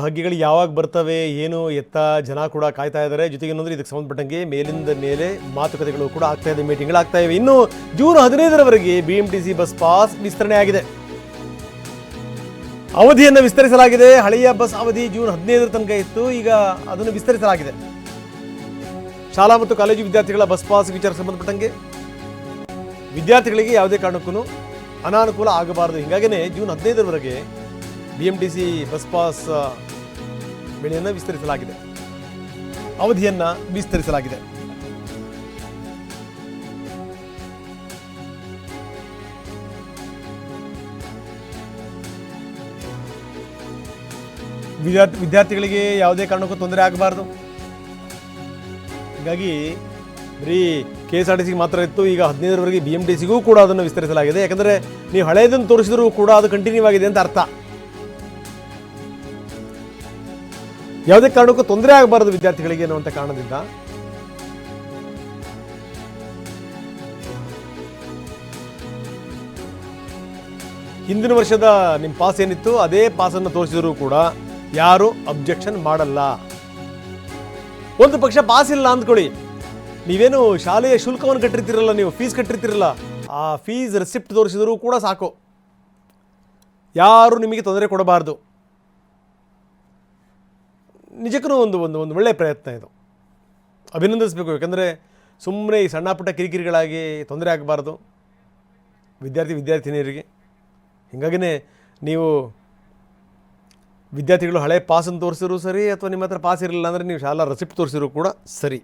ಭಾಗ್ಯಗಳು ಯಾವಾಗ ಬರ್ತವೆ, ಏನು ಎತ್ತ ಜನ ಕೂಡ ಕಾಯ್ತಾ ಇದ್ದಾರೆ. ಜೊತೆಗೆ ಏನಂದ್ರೆ ಇದಕ್ಕೆ ಸಂಬಂಧಪಟ್ಟಂಗೆ ಮೇಲಿಂದ ಮೇಲೆ ಮಾತುಕತೆಗಳು ಕೂಡ ಆಗ್ತಾ ಇದೆ, ಮೀಟಿಂಗ್ಗಳು ಆಗ್ತಾ ಇವೆ. ಇನ್ನು ಜೂನ್ ಹದಿನೈದರವರೆಗೆ ಬಿಎಂಟಿಸಿ ಬಸ್ ಪಾಸ್ ವಿಸ್ತರಣೆ ಆಗಿದೆ. ಅವಧಿಯನ್ನು ವಿಸ್ತರಿಸಲಾಗಿದೆ. ಹಳೆಯ ಬಸ್ ಅವಧಿ ಜೂನ್ ಹದಿನೈದರ ತನಕ ಇತ್ತು. ಈಗ ಅದನ್ನು ವಿಸ್ತರಿಸಲಾಗಿದೆ. ಶಾಲಾ ಮತ್ತು ಕಾಲೇಜು ವಿದ್ಯಾರ್ಥಿಗಳ ಬಸ್ ಪಾಸ್ ವಿಚಾರ ಸಂಬಂಧಪಟ್ಟಂಗೆ ವಿದ್ಯಾರ್ಥಿಗಳಿಗೆ ಯಾವುದೇ ಕಾರಣಕ್ಕೂ ಅನಾನುಕೂಲ ಆಗಬಾರದು. ಹೀಗಾಗಿನೇ June ಹದಿನೈದರವರೆಗೆ B M T C bus pass ಬೆಳೆಯನ್ನು ವಿಸ್ತರಿಸಲಾಗಿದೆ. ಅವಧಿಯನ್ನು ವಿಸ್ತರಿಸಲಾಗಿದೆ. ವಿದ್ಯಾರ್ಥಿ, ವಿದ್ಯಾರ್ಥಿಗಳಿಗೆ ಯಾವುದೇ ಕಾರಣಕ್ಕೂ ತೊಂದರೆ ಆಗಬಾರ್ದು. ಹೀಗಾಗಿ ಬರೀ ಕೆ ಎಸ್ ಆರ್ ಟಿ ಸಿಗೆ ಮಾತ್ರ ಇತ್ತು, ಈಗ ಹದಿನೈದರವರೆಗೆ ಬಿ ಎಂ ಟಿ ಸಿಗೂ ಕೂಡ ಅದನ್ನು ವಿಸ್ತರಿಸಲಾಗಿದೆ. ಯಾಕಂದರೆ ನೀವು ಹಳೆಯದನ್ನು ತೋರಿಸಿದರೂ ಕೂಡ ಅದು ಕಂಟಿನ್ಯೂ ಆಗಿದೆ ಅಂತ ಅರ್ಥ. ಯಾವುದೇ ಕಾರಣಕ್ಕೂ ತೊಂದರೆ ಆಗಬಾರದು ವಿದ್ಯಾರ್ಥಿಗಳಿಗೆ ಅನ್ನುವಂಥ ಕಾರಣದಿಂದ. ಹಿಂದಿನ ವರ್ಷದ ನಿಮ್ಮ ಪಾಸ್ ಏನಿತ್ತು, ಅದೇ ಪಾಸನ್ನು ತೋರಿಸಿದರೂ ಕೂಡ ಯಾರು ಅಬ್ಜೆಕ್ಷನ್ ಮಾಡಲ್ಲ. ಒಂದು ಪಕ್ಷ ಪಾಸ್ ಇಲ್ಲ ಅಂದ್ಕೊಳ್ಳಿ. ನೀವೇನು ಶಾಲೆಯ ಶುಲ್ಕವನ್ನು ಕಟ್ಟಿರ್ತಿರಲ್ಲ, ನೀವು ಫೀಸ್ ಕಟ್ಟಿರ್ತಿರಲ್ಲ, ಆ ಫೀಸ್ ರೆಸಿಪ್ಟ್ ತೋರಿಸಿದರೂ ಕೂಡ ಸಾಕು. ಯಾರು ನಿಮಗೆ ತೊಂದರೆ ಕೊಡಬಾರ್ದು. ನಿಜಕ್ಕೂ ಒಂದು ಒಂದು ಒಂದು ಒಳ್ಳೆಯ ಪ್ರಯತ್ನ ಇದು. ಅಭಿನಂದಿಸಬೇಕು ಯಾಕಂದರೆ ಸುಮ್ಮನೆ ಈ ಸಣ್ಣ ಪುಟ್ಟ ಕಿರಿಕಿರಿಗಳಾಗಿ ತೊಂದರೆ ಆಗಬಾರ್ದು. ವಿದ್ಯಾರ್ಥಿ ವಿದ್ಯಾರ್ಥಿನಿಯರಿಗೆ. ಹೀಗಾಗಿನೇ ನೀವು ವಿದ್ಯಾರ್ಥಿಗಳು ಹಳೆ ಪಾಸನ್ನು ತೋರಿಸಿದ್ರು ಸರಿ ಅಥವಾ ನಿಮ್ಮ ಹತ್ರ ಪಾಸ್ ಇರಲಿಲ್ಲ ಅಂದರೆ ನೀವು ಶಾಲಾ ರೆಸಿಪ್ಟ್ ತೋರಿಸಿದ್ರು ಕೂಡ ಸರಿ.